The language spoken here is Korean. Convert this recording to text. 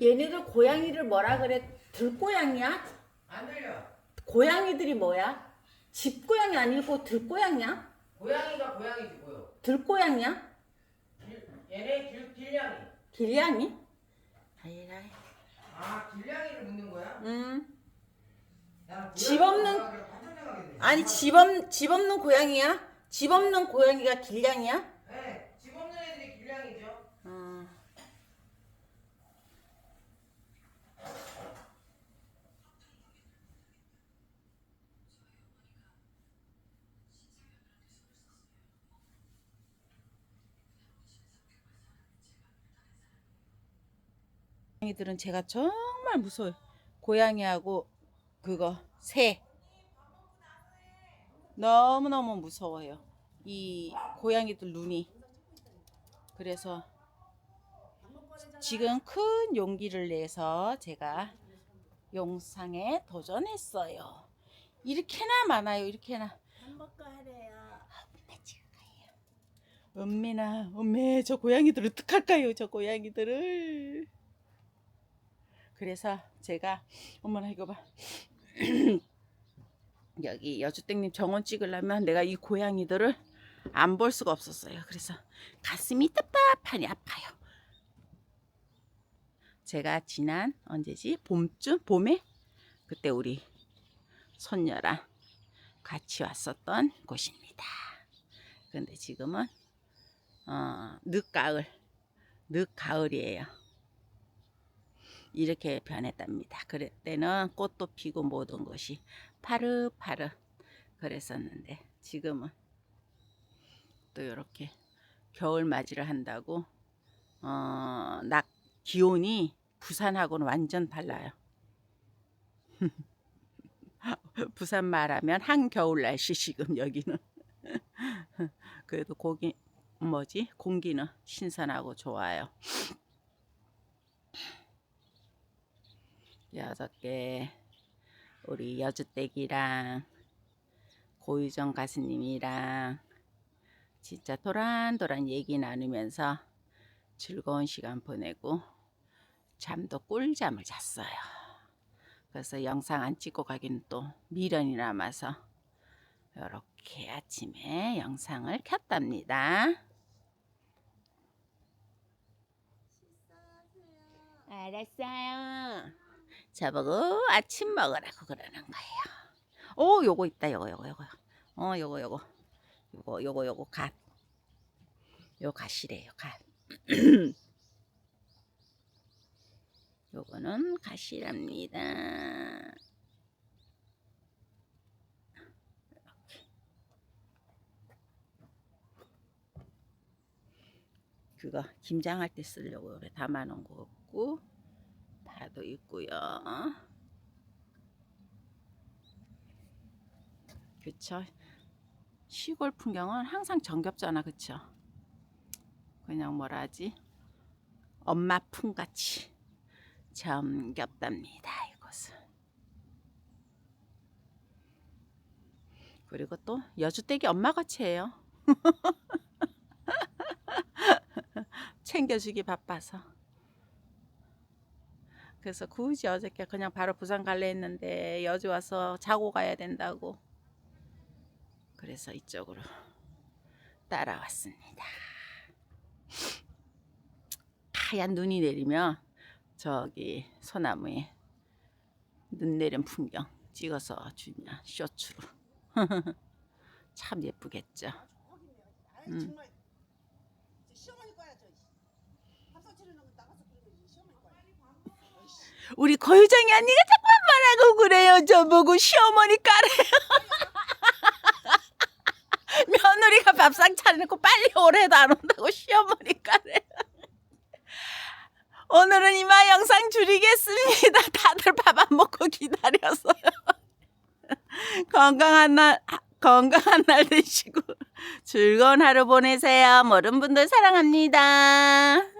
얘네들 고양이를 뭐라 그래? 들고양이야? 안 들려. 고양이들이 뭐야? 집고양이 아니고 들고양이야? 고양이가 고양이지 뭐요. 들고양이야? 길, 얘네 길, 길냥이. 길냥이? 아이라이. 아 길냥이를 묻는 거야? 음. 나는 집 고양이가 없는-. 아니 집, 없, 집 없는 고양이야? 집 없는 고양이가 길냥이야? 네, 집 없는 애들이 길냥이죠. 어. 고양이들은 제가 정말 무서워요. 고양이하고 그거 새 너무너무 무서워요. 이 고양이들 눈이 그래서 지금 큰 용기를 내서 제가 영상에 도전했어요. 이렇게나 많아요. 이렇게나. 엄매나, 엄매, 저 고양이들 어떡할까요? 저 고양이들을. 그래서 제가, 어머나, 이거 봐. 여기 여주땡님 정원 찍으려면 내가 이 고양이들을 안 볼 수가 없었어요. 그래서 가슴이 답답하니 아파요. 제가 지난 언제지? 봄쯤? 봄에? 그때 우리 손녀랑 같이 왔었던 곳입니다. 근데 지금은 어, 늦가을, 늦가을이에요. 이렇게 변했답니다. 그때는 꽃도 피고 모든 것이 파릇파릇 그랬었는데 지금은 또 이렇게 겨울 맞이를 한다고 어, 낙 기온이 부산하고는 완전 달라요. 부산 말하면 한겨울 날씨 지금 여기는 그래도 고기 뭐지 공기는 신선하고 좋아요. 여섯 개 우리 여주댁이랑 고유정 가수님이랑 진짜 도란도란 얘기 나누면서 즐거운 시간 보내고 잠도 꿀잠을 잤어요. 그래서 영상 안 찍고 가기는 또 미련이 남아서 이렇게 아침에 영상을 켰답니다. 알았어요. 저보고 아침 먹으라고 그러는 거예요. 오, 요거 있다, 요거, 요거, 요거. 어, 요거, 요거. 요거, 요거, 요거, 갓. 요 갓이래요, 갓. 요거는 갓이랍니다. 그거 김장할 때 쓰려고 그래 담아놓은 거 없고 파도 있고요. 그쵸? 시골 풍경은 항상 정겹잖아, 그쵸? 그냥 뭐라 하지? 엄마 품같이 정겹답니다, 이곳은. 그리고 또 여주댁이 엄마같이해요. 챙겨주기 바빠서. 그래서 굳이 어저께 그냥 바로 부산 갈래 했는데 여주 와서 자고 가야 된다고. 그래서 이쪽으로 따라왔습니다. 하얀 눈이 내리면 저기 소나무에 눈 내린 풍경 찍어서 주냐 쇼츠로 참 예쁘겠죠. 아이 음. 정말 저 시어머니 거야 저 밥상 차려놓은 거 나가서 그러면 시어머니 거야. 어이씨. 우리 고유정이 언니가 자꾸만 말하고 그래요. 저보고 시어머니 까래요. 며느리가 밥상 차려놓고 빨리 오래도 안 온다고 시어머니 까래요. 오늘은 이만 영상 줄이겠습니다. 다들 밥 안 먹고 기다렸어요. 건강한 날, 건강한 날 되시고 즐거운 하루 보내세요. 모든 분들 사랑합니다.